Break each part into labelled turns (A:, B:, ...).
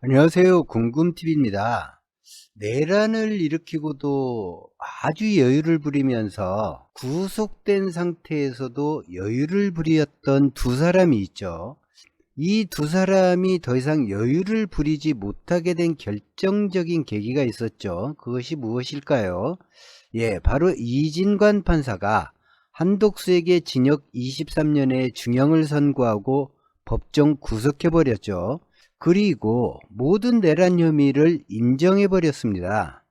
A: 안녕하세요. 궁금TV입니다. 내란을 일으키고도 아주 여유를 부리면서 구속된 상태에서도 여유를 부렸던 두 사람이 있죠. 이 두 사람이 더 이상 여유를 부리지 못하게 된 결정적인 계기가 있었죠. 그것이 무엇일까요? 예, 바로 이진관 판사가 한독수에게 징역 23년의 중형을 선고하고 법정 구속해버렸죠. 그리고 모든 내란 혐의를 인정해버렸습니다.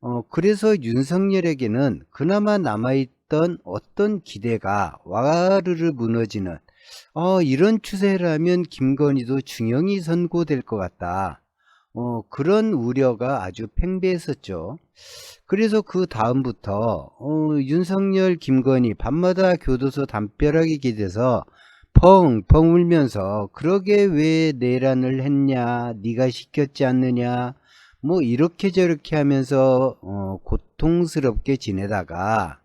A: 어, 그래서 윤석열에게는 그나마 남아있던 어떤 기대가 와르르 무너지는 어, 이런 추세라면 김건희도 중형이 선고될 것 같다. 어, 그런 우려가 아주 팽배했었죠. 그래서 그 다음부터 어, 윤석열, 김건희 밤마다 교도소 담벼락이 기대서 펑펑 울면서 그러게 왜 내란을 했냐 네가 시켰지 않느냐 뭐 이렇게 저렇게 하면서 어, 고통스럽게 지내다가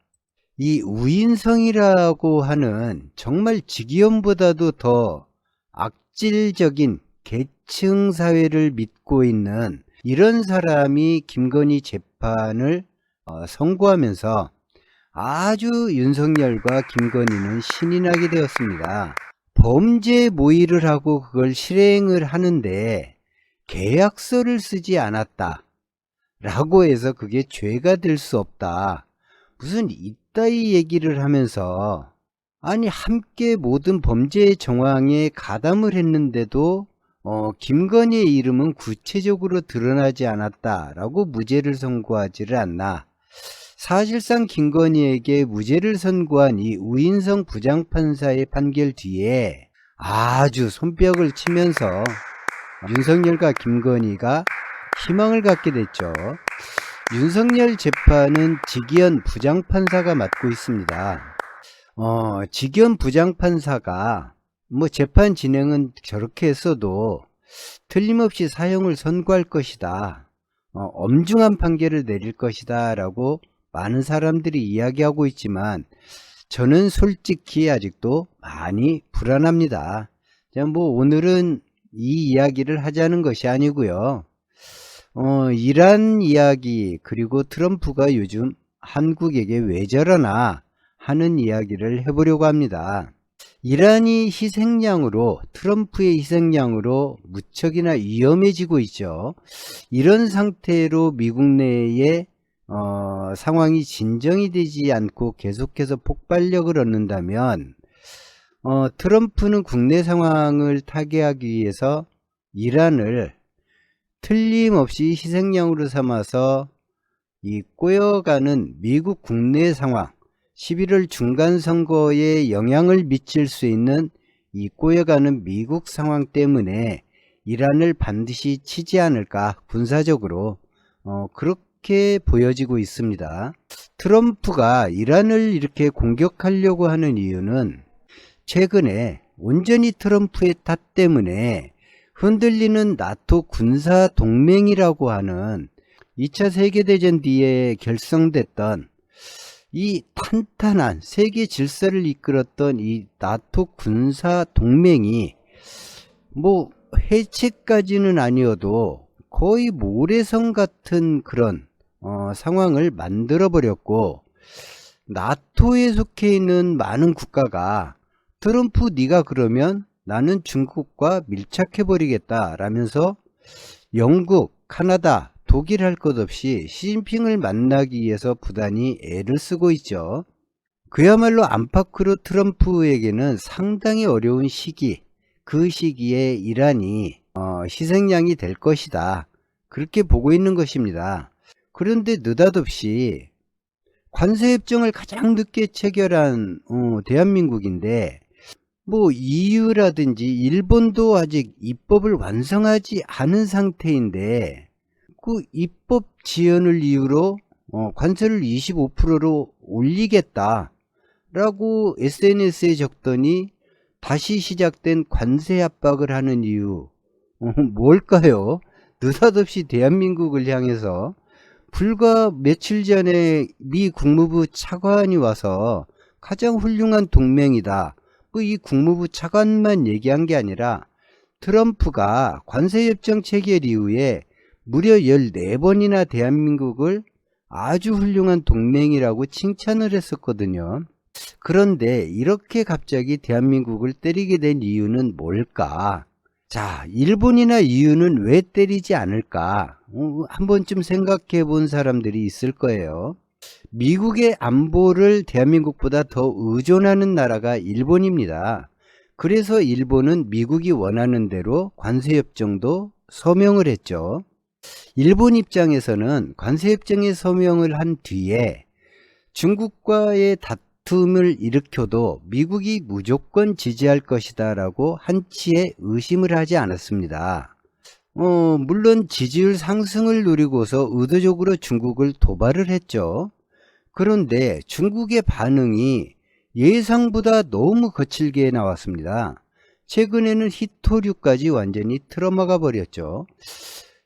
A: 이 우인성이라고 하는 정말 직위원보다도 더 악질적인 계층 사회를 믿고 있는 이런 사람이 김건희 재판을 어, 선고하면서 아주 윤석열과 김건희는 신이 나게 되었습니다. 범죄 모의를 하고 그걸 실행을 하는데 계약서를 쓰지 않았다. 라고 해서 그게 죄가 될 수 없다. 무슨 이따위 얘기를 하면서 아니 함께 모든 범죄 정황에 가담을 했는데도 어, 김건희의 이름은 구체적으로 드러나지 않았다라고 무죄를 선고하지를 않나. 사실상 김건희에게 무죄를 선고한 이 우인성 부장판사의 판결 뒤에 아주 손뼉을 치면서 윤석열과 김건희가 희망을 갖게 됐죠. 윤석열 재판은 직위원 부장판사가 맡고 있습니다. 어, 직위원 부장판사가 뭐 재판 진행은 저렇게 했어도 틀림없이 사형을 선고할 것이다. 어, 엄중한 판결을 내릴 것이다. 라고 많은 사람들이 이야기하고 있지만 저는 솔직히 아직도 많이 불안합니다. 자, 뭐 오늘은 이 이야기를 하자는 것이 아니고요. 어, 이란 이야기 그리고 트럼프가 요즘 한국에게 왜 저러나 하는 이야기를 해보려고 합니다. 이란이 희생양으로 트럼프의 희생양으로 무척이나 위험해지고 있죠. 이런 상태로 미국 내에 어, 상황이 진정이 되지 않고 계속해서 폭발력을 얻는다면 어, 트럼프는 국내 상황을 타개하기 위해서 이란을 틀림없이 희생양으로 삼아서 이 꼬여가는 미국 국내 상황 11월 중간 선거에 영향을 미칠 수 있는 이 꼬여가는 미국 상황 때문에 이란을 반드시 치지 않을까 군사적으로. 어, 그렇게 보여지고 있습니다. 트럼프가 이란을 이렇게 공격하려고 하는 이유는 최근에 온전히 트럼프의 탓 때문에 흔들리는 나토 군사 동맹이라고 하는 2차 세계대전 뒤에 결성됐던 이 탄탄한 세계 질서를 이끌었던 이 나토 군사 동맹이 뭐 해체까지는 아니어도 거의 모래성 같은 그런 어, 상황을 만들어 버렸고 나토에 속해 있는 많은 국가가 트럼프 네가 그러면 나는 중국과 밀착해 버리겠다 라면서 영국, 카나다, 독일 할 것 없이 시진핑을 만나기 위해서 부단히 애를 쓰고 있죠. 그야말로 안팎으로 트럼프에게는 상당히 어려운 시기, 그 시기에 이란이 어, 희생양이 될 것이다. 그렇게 보고 있는 것입니다. 그런데 느닷없이 관세 협정을 가장 늦게 체결한 어, 대한민국인데 뭐 EU라든지 일본도 아직 입법을 완성하지 않은 상태인데 그 입법 지연을 이유로 어, 관세를 25%로 올리겠다 라고 SNS에 적더니 다시 시작된 관세 압박을 하는 이유 어, 뭘까요? 느닷없이 대한민국을 향해서 불과 며칠 전에 미 국무부 차관이 와서 가장 훌륭한 동맹이다. 뭐이 국무부 차관만 얘기한 게 아니라 트럼프가 관세협정 체결 이후에 무려 14번이나 대한민국을 아주 훌륭한 동맹이라고 칭찬을 했었거든요. 그런데 이렇게 갑자기 대한민국을 때리게 된 이유는 뭘까? 자, 일본이나 이유는 왜 때리지 않을까? 어, 한 번쯤 생각해 본 사람들이 있을 거예요. 미국의 안보를 대한민국보다 더 의존하는 나라가 일본입니다. 그래서 일본은 미국이 원하는 대로 관세협정도 서명을 했죠. 일본 입장에서는 관세협정에 서명을 한 뒤에 중국과의 다툼 을 일으켜도 미국이 무조건 지지할 것이다 라고 한치의 의심을 하지 않았습니다. 어, 물론 지지율 상승을 노리고서 의도적으로 중국을 도발을 했죠. 그런데 중국의 반응이 예상보다 너무 거칠게 나왔습니다. 최근에는 히토류까지 완전히 틀어막아 버렸죠.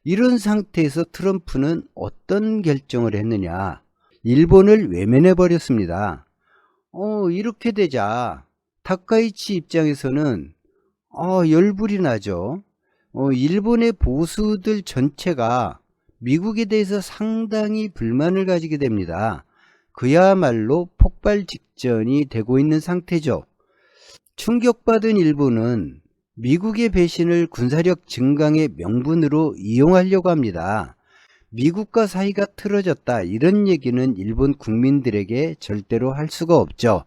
A: 이런 상태에서 트럼프는 어떤 결정을 했느냐? 일본을 외면해 버렸습니다. 어, 이렇게 되자 다카이치 입장에서는 어, 열불이 나죠. 어, 일본의 보수들 전체가 미국에 대해서 상당히 불만을 가지게 됩니다. 그야말로 폭발 직전이 되고 있는 상태죠. 충격받은 일본은 미국의 배신을 군사력 증강의 명분으로 이용하려고 합니다. 미국과 사이가 틀어졌다 이런 얘기는 일본 국민들에게 절대로 할 수가 없죠.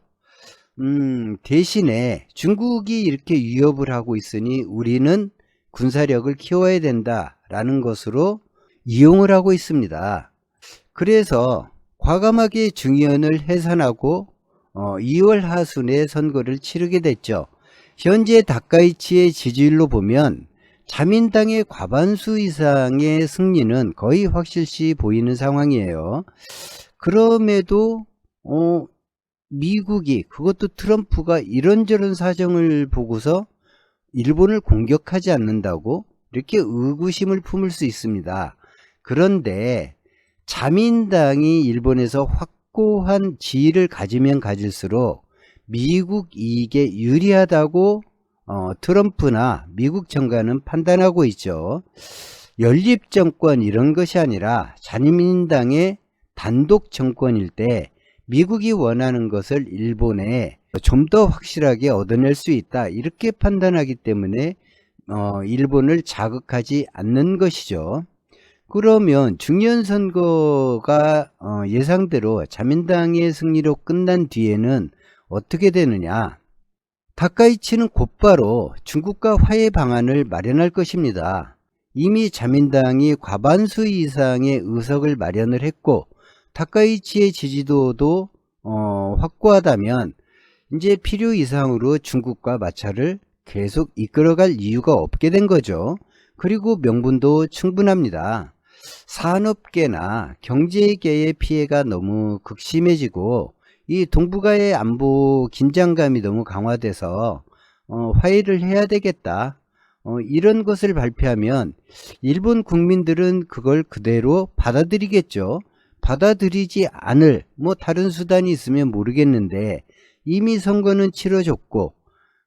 A: 음, 대신에 중국이 이렇게 위협을 하고 있으니 우리는 군사력을 키워야 된다라는 것으로 이용을 하고 있습니다. 그래서 과감하게 중의원을 해산하고 어, 2월 하순에 선거를 치르게 됐죠. 현재 다카이치의 지지율로 보면 자민당의 과반수 이상의 승리는 거의 확실시 보이는 상황이에요. 그럼에도 어, 미국이 그것도 트럼프가 이런저런 사정을 보고서 일본을 공격하지 않는다고 이렇게 의구심을 품을 수 있습니다. 그런데 자민당이 일본에서 확고한 지위를 가지면 가질수록 미국 이익에 유리하다고 어, 트럼프나 미국 정가는 판단하고 있죠. 연립 정권 이런 것이 아니라 자민당의 단독 정권일 때 미국이 원하는 것을 일본에 좀 더 확실하게 얻어낼 수 있다 이렇게 판단하기 때문에 어, 일본을 자극하지 않는 것이죠. 그러면 중년 선거가 어, 예상대로 자민당의 승리로 끝난 뒤에는 어떻게 되느냐? 다카이치는 곧바로 중국과 화해 방안을 마련할 것입니다. 이미 자민당이 과반수 이상의 의석을 마련을 했고 다카이치의 지지도도 어, 확고하다면 이제 필요 이상으로 중국과 마찰을 계속 이끌어갈 이유가 없게 된 거죠. 그리고 명분도 충분합니다. 산업계나 경제계의 피해가 너무 극심해지고 이 동북아의 안보 긴장감이 너무 강화돼서 어, 화해를 해야 되겠다. 어, 이런 것을 발표하면 일본 국민들은 그걸 그대로 받아들이겠죠. 받아들이지 않을 뭐 다른 수단이 있으면 모르겠는데 이미 선거는 치러졌고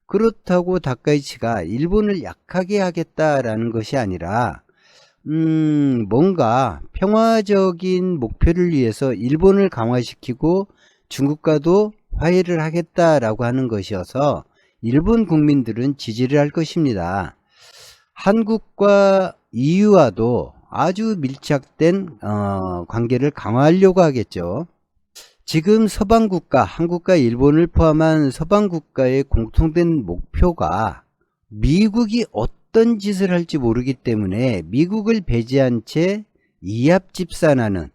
A: 그렇다고 다카이치가 일본을 약하게 하겠다라는 것이 아니라 음 뭔가 평화적인 목표를 위해서 일본을 강화시키고 중국과도 화해를 하겠다라고 하는 것이어서 일본 국민들은 지지를 할 것입니다. 한국과 EU와도 아주 밀착된 어, 관계를 강화하려고 하겠죠. 지금 서방 국가, 한국과 일본을 포함한 서방 국가의 공통된 목표가 미국이 어떤 짓을 할지 모르기 때문에 미국을 배제한 채 이합 집산하는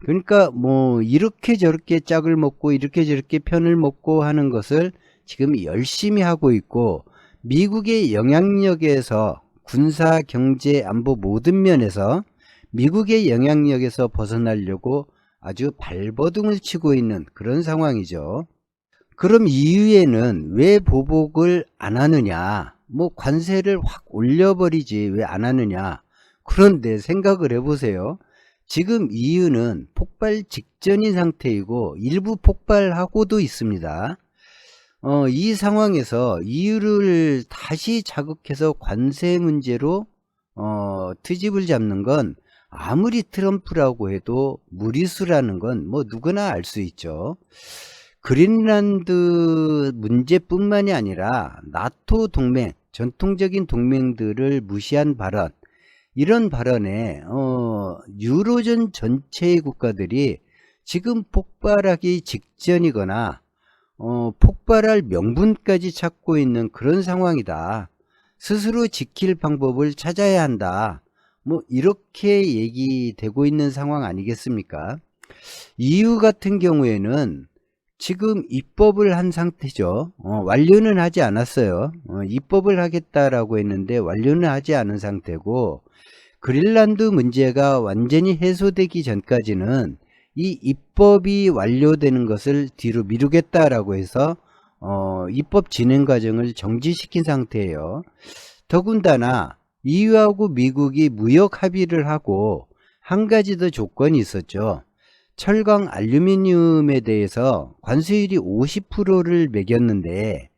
A: 그러니까 뭐 이렇게 저렇게 짝을 먹고 이렇게 저렇게 편을 먹고 하는 것을 지금 열심히 하고 있고 미국의 영향력에서 군사, 경제, 안보 모든 면에서 미국의 영향력에서 벗어나려고 아주 발버둥을 치고 있는 그런 상황이죠. 그럼 이후에는 왜 보복을 안 하느냐? 뭐 관세를 확 올려버리지 왜 안 하느냐? 그런데 생각을 해보세요. 지금 이유는 폭발 직전인 상태이고 일부 폭발하고도 있습니다. 어, 이 상황에서 이유를 다시 자극해서 관세 문제로 어, 트집을 잡는 건 아무리 트럼프라고 해도 무리수라는 건 뭐 누구나 알 수 있죠. 그린란드 문제뿐만이 아니라 나토 동맹, 전통적인 동맹들을 무시한 발언, 이런 발언에 어, 유로존 전체의 국가들이 지금 폭발하기 직전이거나 어, 폭발할 명분까지 찾고 있는 그런 상황이다. 스스로 지킬 방법을 찾아야 한다. 뭐 이렇게 얘기되고 있는 상황 아니겠습니까? EU 같은 경우에는 지금 입법을 한 상태죠. 어, 완료는 하지 않았어요. 어, 입법을 하겠다라고 했는데 완료는 하지 않은 상태고 그린란드 문제가 완전히 해소되기 전까지는 이 입법이 완료되는 것을 뒤로 미루겠다라고 해서 어, 입법 진행 과정을 정지시킨 상태예요. 더군다나 EU하고 미국이 무역 합의를 하고 한 가지 더 조건이 있었죠. 철강 알루미늄에 대해서 관세율이 50%를 매겼는데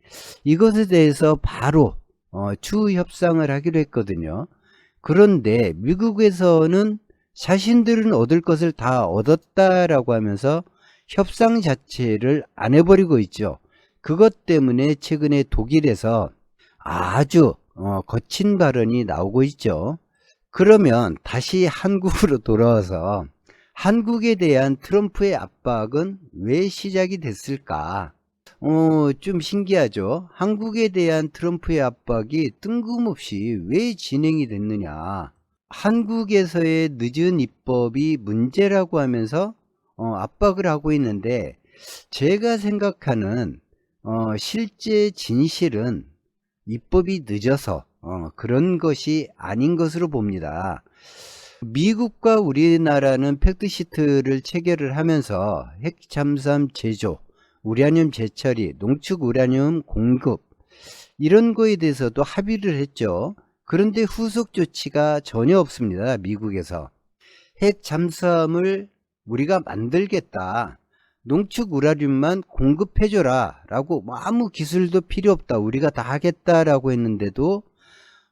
A: 이것에 대해서 바로 어, 추후 협상을 하기로 했거든요. 그런데 미국에서는 자신들은 얻을 것을 다 얻었다라고 하면서 협상 자체를 안 해버리고 있죠. 그것 때문에 최근에 독일에서 아주 어, 거친 발언이 나오고 있죠. 그러면 다시 한국으로 돌아와서 한국에 대한 트럼프의 압박은 왜 시작이 됐을까? 어, 좀 신기하죠? 한국에 대한 트럼프의 압박이 뜬금없이 왜 진행이 됐느냐? 한국에서의 늦은 입법이 문제라고 하면서 어, 압박을 하고 있는데 제가 생각하는 어, 실제 진실은 입법이 늦어서 어, 그런 것이 아닌 것으로 봅니다. 미국과 우리나라는 팩트시트를 체결을 하면서 핵 잠수함 제조, 우라늄 재처리, 농축 우라늄 공급 이런 거에 대해서도 합의를 했죠. 그런데 후속 조치가 전혀 없습니다. 미국에서. 핵 잠수함을 우리가 만들겠다. 농축 우라늄만 공급해줘라. 라고 뭐 아무 기술도 필요 없다. 우리가 다 하겠다라고 했는데도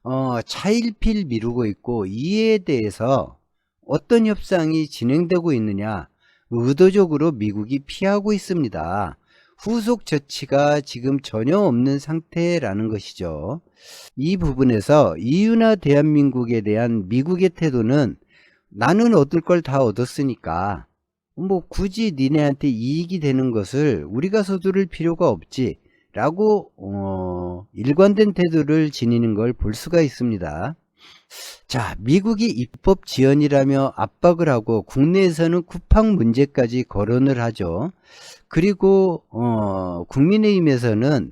A: 어, 차일필 미루고 있고 이에 대해서 어떤 협상이 진행되고 있느냐 의도적으로 미국이 피하고 있습니다. 후속 조치가 지금 전혀 없는 상태라는 것이죠. 이 부분에서 EU나 대한민국에 대한 미국의 태도는 나는 얻을 걸 다 얻었으니까 뭐 굳이 니네한테 이익이 되는 것을 우리가 서두를 필요가 없지 라고 어, 일관된 태도를 지니는 걸 볼 수가 있습니다. 자, 미국이 입법 지연이라며 압박을 하고 국내에서는 쿠팡 문제까지 거론을 하죠. 그리고 어, 국민의힘에서는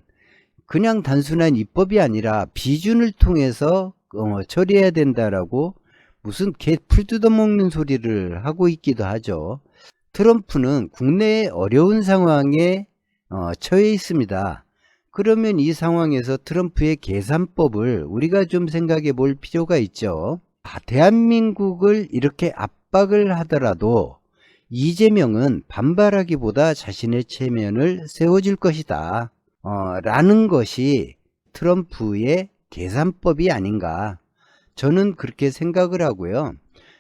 A: 그냥 단순한 입법이 아니라 비준을 통해서 어, 처리해야 된다라고 무슨 개풀 뜯어먹는 소리를 하고 있기도 하죠. 트럼프는 국내의 어려운 상황에 어, 처해 있습니다. 그러면 이 상황에서 트럼프의 계산법을 우리가 좀 생각해 볼 필요가 있죠. 아, 대한민국을 이렇게 압박을 하더라도 이재명은 반발하기보다 자신의 체면을 세워줄 것이다. 어, 라는 것이 트럼프의 계산법이 아닌가. 저는 그렇게 생각을 하고요.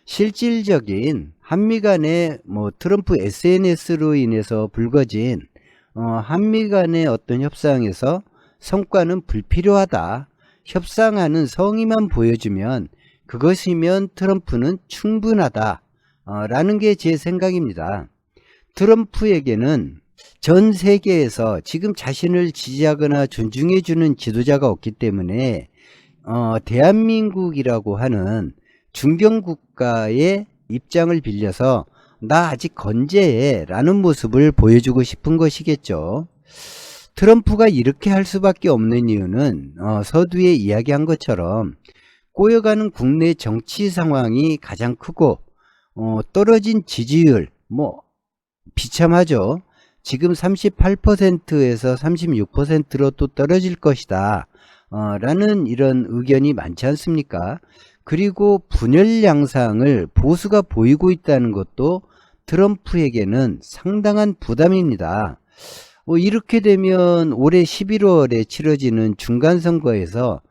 A: 실질적인 한미 간의 뭐 트럼프 SNS로 인해서 불거진 어, 한미 간의 어떤 협상에서 성과는 불필요하다. 협상하는 성의만 보여주면 그것이면 트럼프는 충분하다. 어, 라는 게 제 생각입니다. 트럼프에게는 전 세계에서 지금 자신을 지지하거나 존중해주는 지도자가 없기 때문에 어, 대한민국이라고 하는 중견국가의 입장을 빌려서 나 아직 건재해 라는 모습을 보여주고 싶은 것이겠죠. 트럼프가 이렇게 할 수밖에 없는 이유는 어, 서두에 이야기한 것처럼 꼬여가는 국내 정치 상황이 가장 크고 어, 떨어진 지지율 뭐 비참하죠. 지금 38%에서 36%로 또 떨어질 것이다. 어, 라는 이런 의견이 많지 않습니까? 그리고 분열 양상을 보수가 보이고 있다는 것도 트럼프에게는 상당한 부담입니다. 뭐 이렇게 되면 올해 11월에 치러지는 중간선거에서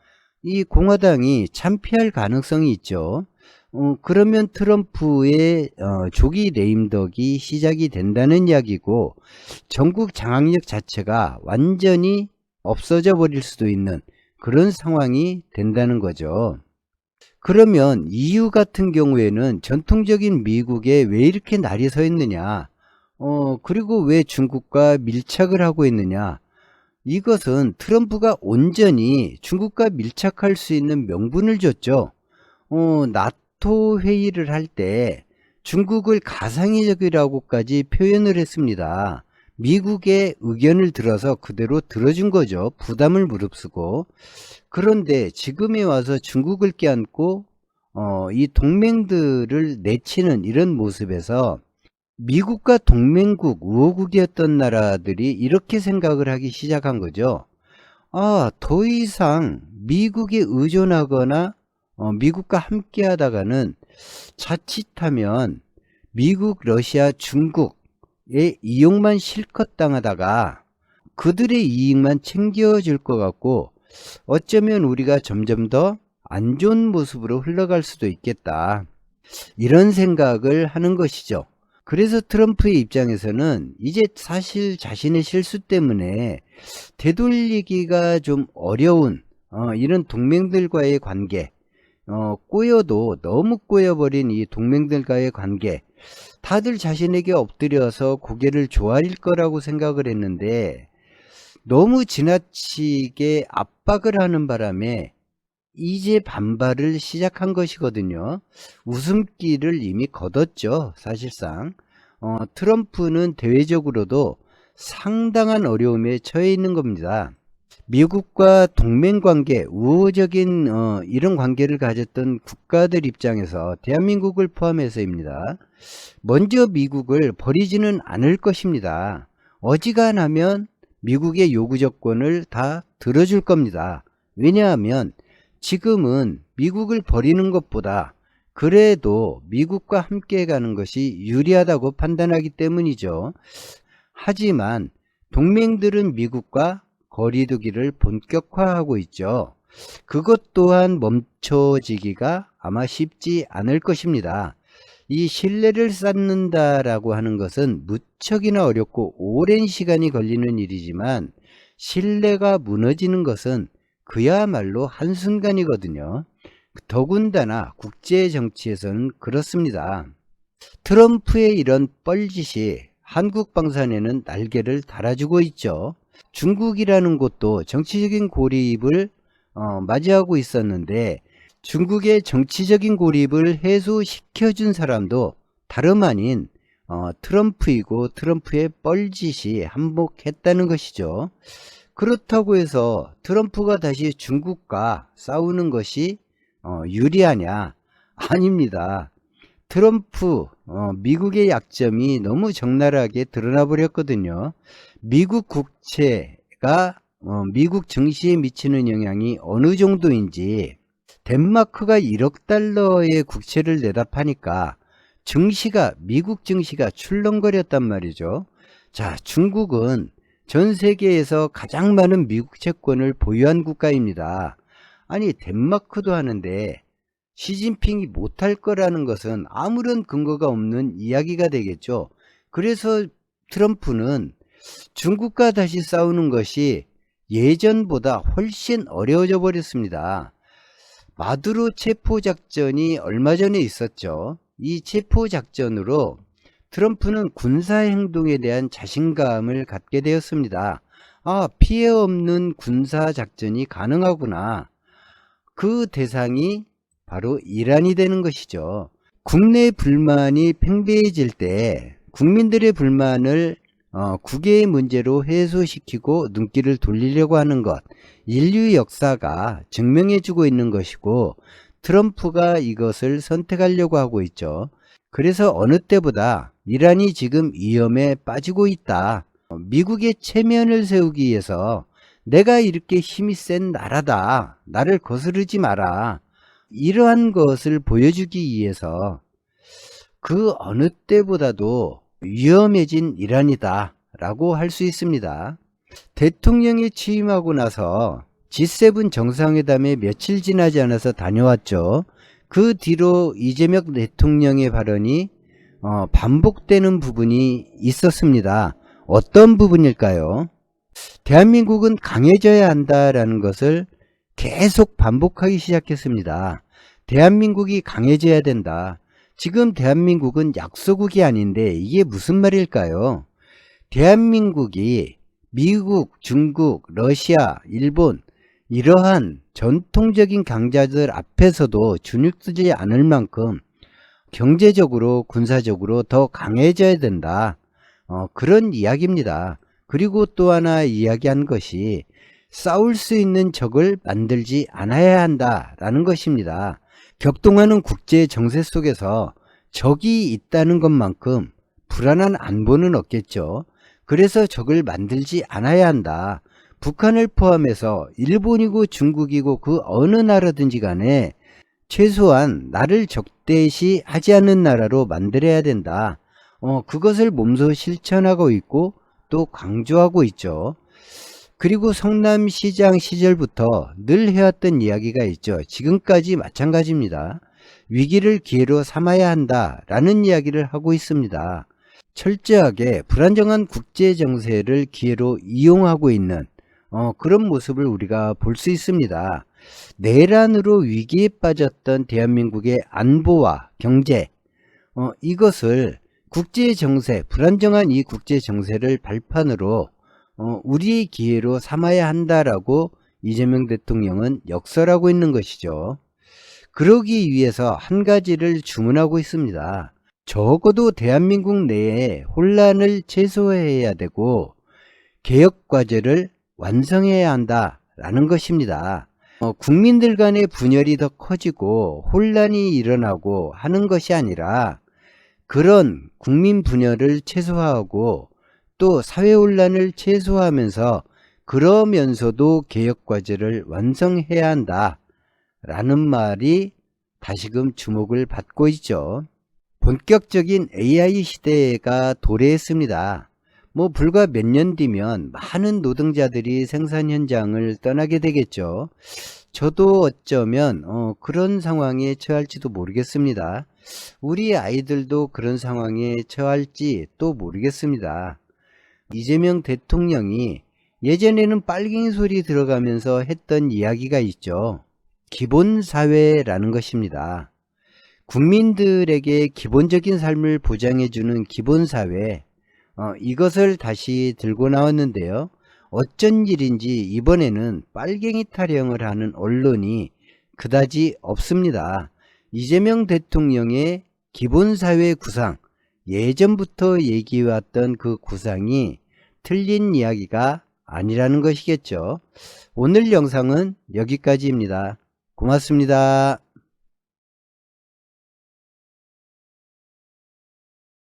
A: 이 공화당이 참패할 가능성이 있죠. 어, 그러면 트럼프의 어, 조기 레임덕이 시작이 된다는 이야기고 전국 장악력 자체가 완전히 없어져 버릴 수도 있는 그런 상황이 된다는 거죠. 그러면 EU 같은 경우에는 전통적인 미국에 왜 이렇게 날이 서 있느냐? 어, 그리고 왜 중국과 밀착을 하고 있느냐? 이것은 트럼프가 온전히 중국과 밀착할 수 있는 명분을 줬죠. 어, 나토 회의를 할 때 중국을 가상의적이라고까지 표현을 했습니다. 미국의 의견을 들어서 그대로 들어준 거죠. 부담을 무릅쓰고. 그런데 지금에 와서 중국을 껴안고 어, 이 동맹들을 내치는 이런 모습에서 미국과 동맹국, 우호국이었던 나라들이 이렇게 생각을 하기 시작한 거죠. 아, 더 이상 미국에 의존하거나 어, 미국과 함께 하다가는 자칫하면 미국, 러시아, 중국의 이용만 실컷 당하다가 그들의 이익만 챙겨줄 것 같고 어쩌면 우리가 점점 더 안 좋은 모습으로 흘러갈 수도 있겠다. 이런 생각을 하는 것이죠. 그래서 트럼프의 입장에서는 이제 사실 자신의 실수 때문에 되돌리기가 좀 어려운 어, 이런 동맹들과의 관계, 어, 꼬여도 너무 꼬여버린 이 동맹들과의 관계, 다들 자신에게 엎드려서 고개를 조아릴 거라고 생각을 했는데 너무 지나치게 압박을 하는 바람에 이제 반발을 시작한 것이거든요. 웃음기를 이미 걷었죠. 사실상. 어, 트럼프는 대외적으로도 상당한 어려움에 처해 있는 겁니다. 미국과 동맹 관계, 우호적인 어, 이런 관계를 가졌던 국가들 입장에서 대한민국을 포함해서입니다. 먼저 미국을 버리지는 않을 것입니다. 어지간하면 미국의 요구 조건을 다 들어줄 겁니다. 왜냐하면 지금은 미국을 버리는 것보다 그래도 미국과 함께 가는 것이 유리하다고 판단하기 때문이죠. 하지만 동맹들은 미국과 거리두기를 본격화하고 있죠. 그것 또한 멈춰지기가 아마 쉽지 않을 것입니다. 이 신뢰를 쌓는다라고 하는 것은 무척이나 어렵고 오랜 시간이 걸리는 일이지만 신뢰가 무너지는 것은 그야말로 한순간이거든요. 더군다나 국제 정치에서는 그렇습니다. 트럼프의 이런 뻘짓이 한국 방산에는 날개를 달아주고 있죠. 중국이라는 곳도 정치적인 고립을 어, 맞이하고 있었는데 중국의 정치적인 고립을 해소시켜준 사람도 다름 아닌 어, 트럼프이고 트럼프의 뻘짓이 한몫했다는 것이죠. 그렇다고 해서 트럼프가 다시 중국과 싸우는 것이 어, 유리하냐? 아닙니다. 트럼프, 어, 미국의 약점이 너무 적나라하게 드러나 버렸거든요. 미국 국채가 어, 미국 증시에 미치는 영향이 어느 정도인지 덴마크가 1억 달러의 국채를 내다 파니까 증시가 미국 증시가 출렁거렸단 말이죠. 자, 중국은 전 세계에서 가장 많은 미국 채권을 보유한 국가입니다. 아니 덴마크도 하는데 시진핑이 못할 거라는 것은 아무런 근거가 없는 이야기가 되겠죠. 그래서 트럼프는 중국과 다시 싸우는 것이 예전보다 훨씬 어려워져 버렸습니다. 마두로 체포작전이 얼마 전에 있었죠. 이 체포작전으로 트럼프는 군사행동에 대한 자신감을 갖게 되었습니다. 아, 피해 없는 군사작전이 가능하구나. 그 대상이 바로 이란이 되는 것이죠. 국내 불만이 팽배해질 때 국민들의 불만을 어, 국외의 문제로 해소시키고 눈길을 돌리려고 하는 것, 인류 역사가 증명해주고 있는 것이고 트럼프가 이것을 선택하려고 하고 있죠. 그래서 어느 때보다 이란이 지금 위험에 빠지고 있다. 미국의 체면을 세우기 위해서 내가 이렇게 힘이 센 나라다. 나를 거스르지 마라. 이러한 것을 보여주기 위해서 그 어느 때보다도 위험해진 이란이다. 라고 할 수 있습니다. 대통령이 취임하고 나서 G7 정상회담에 며칠 지나지 않아서 다녀왔죠. 그 뒤로 이재명 대통령의 발언이 어, 반복되는 부분이 있었습니다. 어떤 부분일까요? 대한민국은 강해져야 한다라는 것을 계속 반복하기 시작했습니다. 대한민국이 강해져야 된다. 지금 대한민국은 약소국이 아닌데 이게 무슨 말일까요? 대한민국이 미국, 중국, 러시아, 일본 이러한 전통적인 강자들 앞에서도 주눅들지 않을 만큼 경제적으로 군사적으로 더 강해져야 된다. 어, 그런 이야기입니다. 그리고 또 하나 이야기한 것이 싸울 수 있는 적을 만들지 않아야 한다라는 것입니다. 격동하는 국제 정세 속에서 적이 있다는 것만큼 불안한 안보는 없겠죠. 그래서 적을 만들지 않아야 한다. 북한을 포함해서 일본이고 중국이고 그 어느 나라든지 간에 최소한 나를 적대시 하지 않는 나라로 만들어야 된다. 어, 그것을 몸소 실천하고 있고 또 강조하고 있죠. 그리고 성남시장 시절부터 늘 해왔던 이야기가 있죠. 지금까지 마찬가지입니다. 위기를 기회로 삼아야 한다라는 이야기를 하고 있습니다. 철저하게 불안정한 국제 정세를 기회로 이용하고 있는 어, 그런 모습을 우리가 볼 수 있습니다. 내란으로 위기에 빠졌던 대한민국의 안보와 경제 어, 이것을 국제 정세 불안정한 이 국제 정세를 발판으로 어, 우리의 기회로 삼아야 한다라고 이재명 대통령은 역설하고 있는 것이죠. 그러기 위해서 한 가지를 주문하고 있습니다. 적어도 대한민국 내에 혼란을 최소화해야 되고 개혁 과제를 완성해야 한다라는 것입니다. 어, 국민들 간의 분열이 더 커지고 혼란이 일어나고 하는 것이 아니라 그런 국민 분열을 최소화하고 또 사회 혼란을 최소화하면서 그러면서도 개혁 과제를 완성해야 한다 라는 말이 다시금 주목을 받고 있죠. 본격적인 AI 시대가 도래했습니다. 뭐 불과 몇 년 뒤면 많은 노동자들이 생산 현장을 떠나게 되겠죠. 저도 어쩌면 어, 그런 상황에 처할지도 모르겠습니다. 우리 아이들도 그런 상황에 처할지 또 모르겠습니다. 이재명 대통령이 예전에는 빨갱이 소리 들어가면서 했던 이야기가 있죠. 기본사회라는 것입니다. 국민들에게 기본적인 삶을 보장해주는 기본사회, 어, 이것을 다시 들고 나왔는데요. 어쩐 일인지 이번에는 빨갱이 타령을 하는 언론이 그다지 없습니다. 이재명 대통령의 기본사회 구상, 예전부터 얘기해왔던 그 구상이 틀린 이야기가 아니라는 것이겠죠. 오늘 영상은 여기까지입니다. 고맙습니다.